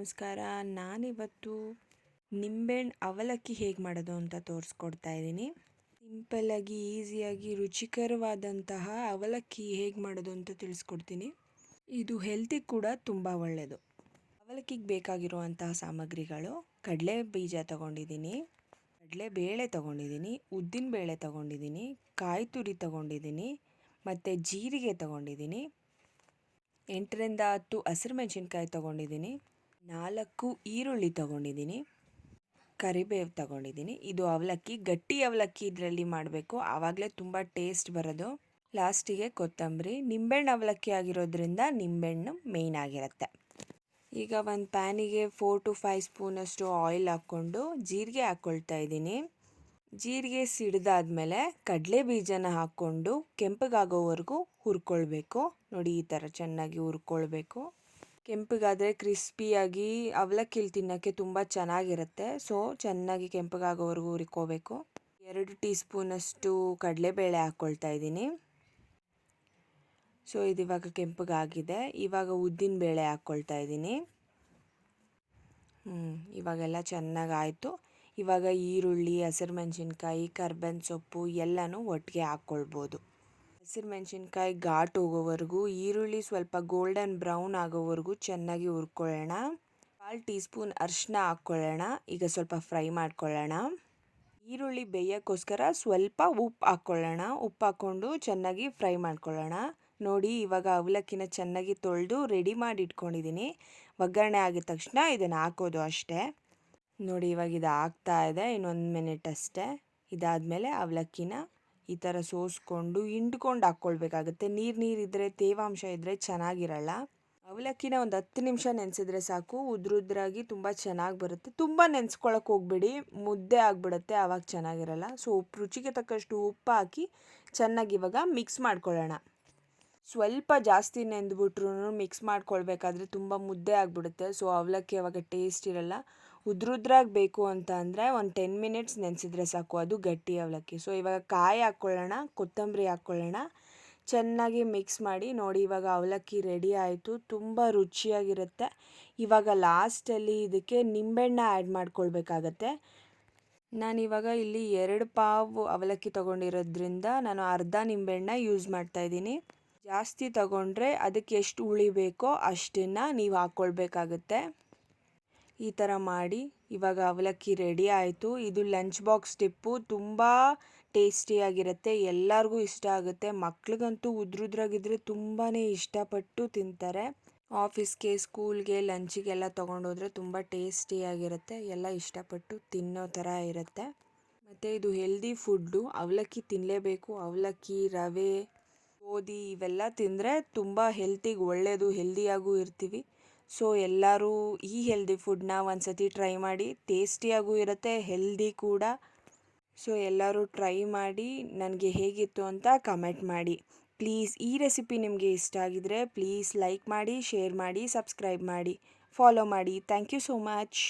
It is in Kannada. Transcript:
ನಮಸ್ಕಾರ. ನಾನಿವತ್ತು ನಿಂಬೆಹಣ್ಣು ಅವಲಕ್ಕಿ ಹೇಗೆ ಮಾಡೋದು ಅಂತ ತೋರಿಸ್ಕೊಡ್ತಾ ಇದ್ದೀನಿ. ಸಿಂಪಲ್ಲಾಗಿ ಈಸಿಯಾಗಿ ರುಚಿಕರವಾದಂತಹ ಅವಲಕ್ಕಿ ಹೇಗೆ ಮಾಡೋದು ಅಂತ ತಿಳಿಸ್ಕೊಡ್ತೀನಿ. ಇದು ಹೆಲ್ತಿಗೆ ಕೂಡ ತುಂಬ ಒಳ್ಳೆಯದು ಅವಲಕ್ಕಿಗೆ ಬೇಕಾಗಿರುವಂತಹ ಸಾಮಗ್ರಿಗಳು, ಕಡಲೆ ಬೀಜ ತಗೊಂಡಿದ್ದೀನಿ, ಕಡಲೆ ಬೇಳೆ ತಗೊಂಡಿದ್ದೀನಿ, ಉದ್ದಿನ ಬೇಳೆ ತಗೊಂಡಿದ್ದೀನಿ, ಕಾಯಿ ತುರಿ ತಗೊಂಡಿದ್ದೀನಿ, ಮತ್ತು ಜೀರಿಗೆ ತಗೊಂಡಿದ್ದೀನಿ, ಎಂಟರಿಂದ ಹತ್ತು ಹಸಿರು ಮೆಣಸಿನ್ಕಾಯಿ ತೊಗೊಂಡಿದ್ದೀನಿ. ನಾಲ್ಕು ಈರುಳ್ಳಿ ತಗೊಂಡಿದ್ದೀನಿ, ಕರಿಬೇವು ತಗೊಂಡಿದ್ದೀನಿ. ಇದು ಅವಲಕ್ಕಿ, ಗಟ್ಟಿ ಅವಲಕ್ಕಿ ಇದರಲ್ಲಿ ಮಾಡಬೇಕು. ಆವಾಗಲೇ ತುಂಬ ಟೇಸ್ಟ್ ಬರೋದು. ಲಾಸ್ಟಿಗೆ ಕೊತ್ತಂಬರಿ. ನಿಂಬೆಹಣ್ಣು ಅವಲಕ್ಕಿ ಆಗಿರೋದ್ರಿಂದ ನಿಂಬೆಹಣ್ಣು ಮೇಯ್ನ್ ಆಗಿರುತ್ತೆ. ಈಗ ಒಂದು ಪ್ಯಾನಿಗೆ ಫೋರ್ ಟು ಫೈವ್ ಸ್ಪೂನಷ್ಟು ಆಯಿಲ್ ಹಾಕ್ಕೊಂಡು ಜೀರಿಗೆ ಹಾಕ್ಕೊಳ್ತಾ ಇದ್ದೀನಿ. ಜೀರಿಗೆ ಸಿಡ್ದಾದ್ಮೇಲೆ ಕಡಲೆ ಬೀಜನ ಹಾಕ್ಕೊಂಡು ಕೆಂಪಗಾಗೋವರೆಗೂ ಹುರ್ಕೊಳ್ಬೇಕು. ನೋಡಿ ಈ ಥರ ಚೆನ್ನಾಗಿ ಹುರ್ಕೊಳ್ಬೇಕು. ಕೆಂಪಗಾದರೆ ಕ್ರಿಸ್ಪಿಯಾಗಿ ಅವಲಕ್ಕಿಲಿ ತಿನ್ನೋಕ್ಕೆ ತುಂಬ ಚೆನ್ನಾಗಿರುತ್ತೆ. ಸೊ, ಚೆನ್ನಾಗಿ ಕೆಂಪಗಾಗೋವರೆಗೂ ಹುರ್ಕೋಬೇಕು. ಎರಡು ಟೀ ಸ್ಪೂನಷ್ಟು ಕಡಲೆಬೇಳೆ ಹಾಕ್ಕೊಳ್ತಾ ಇದ್ದೀನಿ. ಸೊ ಇದು ಇವಾಗ ಕೆಂಪಗಾಗಿದೆ. ಇವಾಗ ಉದ್ದಿನ ಬೇಳೆ ಹಾಕ್ಕೊಳ್ತಾ ಇದ್ದೀನಿ. ಹ್ಞೂ ಇವಾಗೆಲ್ಲ ಚೆನ್ನಾಗಿ ಆಯಿತು ಇವಾಗ ಈರುಳ್ಳಿ, ಹಸಿರು ಮೆಣಸಿನ್ಕಾಯಿ, ಕರ್ಬೇವಿನ ಸೊಪ್ಪು ಎಲ್ಲನೂ ಒಟ್ಟಿಗೆ ಹಾಕ್ಕೊಳ್ಬೋದು ಹಸಿರು ಮೆಣಸಿನ್ಕಾಯಿ ಘಾಟ್ ಹೋಗೋವರೆಗೂ, ಈರುಳ್ಳಿ ಸ್ವಲ್ಪ ಗೋಲ್ಡನ್ ಬ್ರೌನ್ ಆಗೋವರೆಗೂ ಚೆನ್ನಾಗಿ ಹುರ್ಕೊಳ್ಳೋಣ. ಕಾಲು ಟೀ ಸ್ಪೂನ್ ಅರಿಶಿನ ಹಾಕ್ಕೊಳ್ಳೋಣ ಈಗ ಸ್ವಲ್ಪ ಫ್ರೈ ಮಾಡ್ಕೊಳ್ಳೋಣ. ಈರುಳ್ಳಿ ಬೇಯೋಕ್ಕೋಸ್ಕರ ಸ್ವಲ್ಪ ಉಪ್ಪು ಹಾಕ್ಕೊಳ್ಳೋಣ ಉಪ್ಪು ಹಾಕ್ಕೊಂಡು ಚೆನ್ನಾಗಿ ಫ್ರೈ ಮಾಡ್ಕೊಳ್ಳೋಣ. ನೋಡಿ, ಇವಾಗ ಅವಲಕ್ಕಿನ ಚೆನ್ನಾಗಿ ತೊಳೆದು ರೆಡಿ ಮಾಡಿ ಇಟ್ಕೊಂಡಿದ್ದೀನಿ. ಒಗ್ಗರಣೆ ಆಗಿದ ತಕ್ಷಣ ಇದನ್ನು ಹಾಕೋದು ಅಷ್ಟೇ. ನೋಡಿ, ಇವಾಗ ಇದು ಆಗ್ತಾ ಇದೆ. ಇನ್ನೊಂದು ಮಿನಿಟ್ ಅಷ್ಟೇ. ಇದಾದಮೇಲೆ ಅವಲಕ್ಕಿನ ಈ ಥರ ಸೋಸ್ಕೊಂಡು ಹಿಂಡ್ಕೊಂಡು ಹಾಕ್ಕೊಳ್ಬೇಕಾಗುತ್ತೆ ನೀರು ನೀರಿದ್ದರೆ ತೇವಾಂಶ ಇದ್ದರೆ ಚೆನ್ನಾಗಿರಲ್ಲ. ಅವಲಕ್ಕಿನ ಒಂದು ಹತ್ತು ನಿಮಿಷ ನೆನೆಸಿದ್ರೆ ಸಾಕು. ಉದ್ರುದ್ರಾಗಿ ತುಂಬ ಚೆನ್ನಾಗಿ ಬರುತ್ತೆ. ತುಂಬ ನೆನೆಸ್ಕೊಳಕ್ಕೆ ಹೋಗ್ಬೇಡಿ. ಮುದ್ದೆ ಆಗಿಬಿಡುತ್ತೆ ಆವಾಗ ಚೆನ್ನಾಗಿರಲ್ಲ. ಸೊ ಉಪ್ಪು ರುಚಿಗೆ ತಕ್ಕಷ್ಟು ಉಪ್ಪು ಹಾಕಿ ಚೆನ್ನಾಗಿ ಇವಾಗ ಮಿಕ್ಸ್ ಮಾಡ್ಕೊಳ್ಳೋಣ. ಸ್ವಲ್ಪ ಜಾಸ್ತಿ ನೆಂದ್ಬಿಟ್ರು ಮಿಕ್ಸ್ ಮಾಡ್ಕೊಳ್ಬೇಕಾದ್ರೆ ತುಂಬ ಮುದ್ದೆ ಆಗಿಬಿಡುತ್ತೆ. ಸೊ ಅವಲಕ್ಕಿ ಅವಾಗ ಟೇಸ್ಟ್ ಇರಲ್ಲ. ಉದ್ರುದ್ರಾಗಿ ಬೇಕು ಅಂತ ಅಂದರೆ ಒಂದು ಟೆನ್ ಮಿನಿಟ್ಸ್ ನೆನೆಸಿದ್ರೆ ಸಾಕು. ಅದು ಗಟ್ಟಿ ಅವಲಕ್ಕಿ. ಸೊ ಇವಾಗ ಕಾಯಿ ಹಾಕ್ಕೊಳ್ಳೋಣ ಕೊತ್ತಂಬರಿ ಹಾಕ್ಕೊಳ್ಳೋಣ ಚೆನ್ನಾಗಿ ಮಿಕ್ಸ್ ಮಾಡಿ ನೋಡಿ ಇವಾಗ ಅವಲಕ್ಕಿ ರೆಡಿ ಆಯಿತು. ತುಂಬ ರುಚಿಯಾಗಿರುತ್ತೆ. ಇವಾಗ ಲಾಸ್ಟಲ್ಲಿ ಇದಕ್ಕೆ ನಿಂಬೆಹಣ್ಣ ಆ್ಯಡ್ ಮಾಡ್ಕೊಳ್ಬೇಕಾಗತ್ತೆ. ನಾನಿವಾಗ ಇಲ್ಲಿ ಎರಡು ಪಾವು ಅವಲಕ್ಕಿ ತೊಗೊಂಡಿರೋದ್ರಿಂದ ನಾನು ಅರ್ಧ ನಿಂಬೆಣ್ಣೆ ಯೂಸ್ ಮಾಡ್ತಾಯಿದ್ದೀನಿ ಜಾಸ್ತಿ ತಗೊಂಡ್ರೆ ಅದಕ್ಕೆ ಎಷ್ಟು ಉಳಿಬೇಕೋ ಅಷ್ಟನ್ನು ನೀವು ಹಾಕ್ಕೊಳ್ಬೇಕಾಗುತ್ತೆ ಈ ಥರ ಮಾಡಿ. ಇವಾಗ ಅವಲಕ್ಕಿ ರೆಡಿ ಆಯಿತು. ಇದು ಲಂಚ್ ಬಾಕ್ಸ್ ಟಿಪ್ಪು ತುಂಬ ಟೇಸ್ಟಿಯಾಗಿರುತ್ತೆ ಎಲ್ಲರಿಗೂ ಇಷ್ಟ ಆಗುತ್ತೆ. ಮಕ್ಳಿಗಂತೂ ಉದ್ರುದ್ರಾಗಿದ್ದರೆ ತುಂಬಾ ಇಷ್ಟಪಟ್ಟು ತಿಂತಾರೆ. ಆಫೀಸ್ಗೆ ಸ್ಕೂಲ್ಗೆ ಲಂಚಿಗೆಲ್ಲ ತೊಗೊಂಡೋದ್ರೆ ತುಂಬ ಟೇಸ್ಟಿಯಾಗಿರುತ್ತೆ ಎಲ್ಲ ಇಷ್ಟಪಟ್ಟು ತಿನ್ನೋ ಥರ ಇರುತ್ತೆ. ಮತ್ತು ಇದು ಹೆಲ್ದಿ ಫುಡ್ಡು ಅವಲಕ್ಕಿ ತಿನ್ನಲೇಬೇಕು ಅವಲಕ್ಕಿ, ರವೆ, ಗೋಧಿ ಇವೆಲ್ಲ ತಿಂದರೆ ತುಂಬ ಹೆಲ್ತಿಗೆ ಒಳ್ಳೆಯದು ಹೆಲ್ದಿಯಾಗೂ ಇರ್ತೀವಿ. ಸೊ ಎಲ್ಲರೂ ಈ ಹೆಲ್ದಿ ಫುಡ್ನ ಒಂದು ಸತಿ ಟ್ರೈ ಮಾಡಿ ಟೇಸ್ಟಿಯಾಗೂ ಇರುತ್ತೆ ಹೆಲ್ದಿ ಕೂಡ. ಸೊ ಎಲ್ಲರೂ ಟ್ರೈ ಮಾಡಿ, ನನಗೆ ಹೇಗಿತ್ತು ಅಂತ ಕಮೆಂಟ್ ಮಾಡಿ. ಪ್ಲೀಸ್ ಈ ರೆಸಿಪಿ ನಿಮಗೆ ಇಷ್ಟ ಆಗಿದರೆ ಪ್ಲೀಸ್ ಲೈಕ್ ಮಾಡಿ ಶೇರ್ ಮಾಡಿ ಸಬ್ಸ್ಕ್ರೈಬ್ ಮಾಡಿ. ಫಾಲೋ ಮಾಡಿ. Thank you so much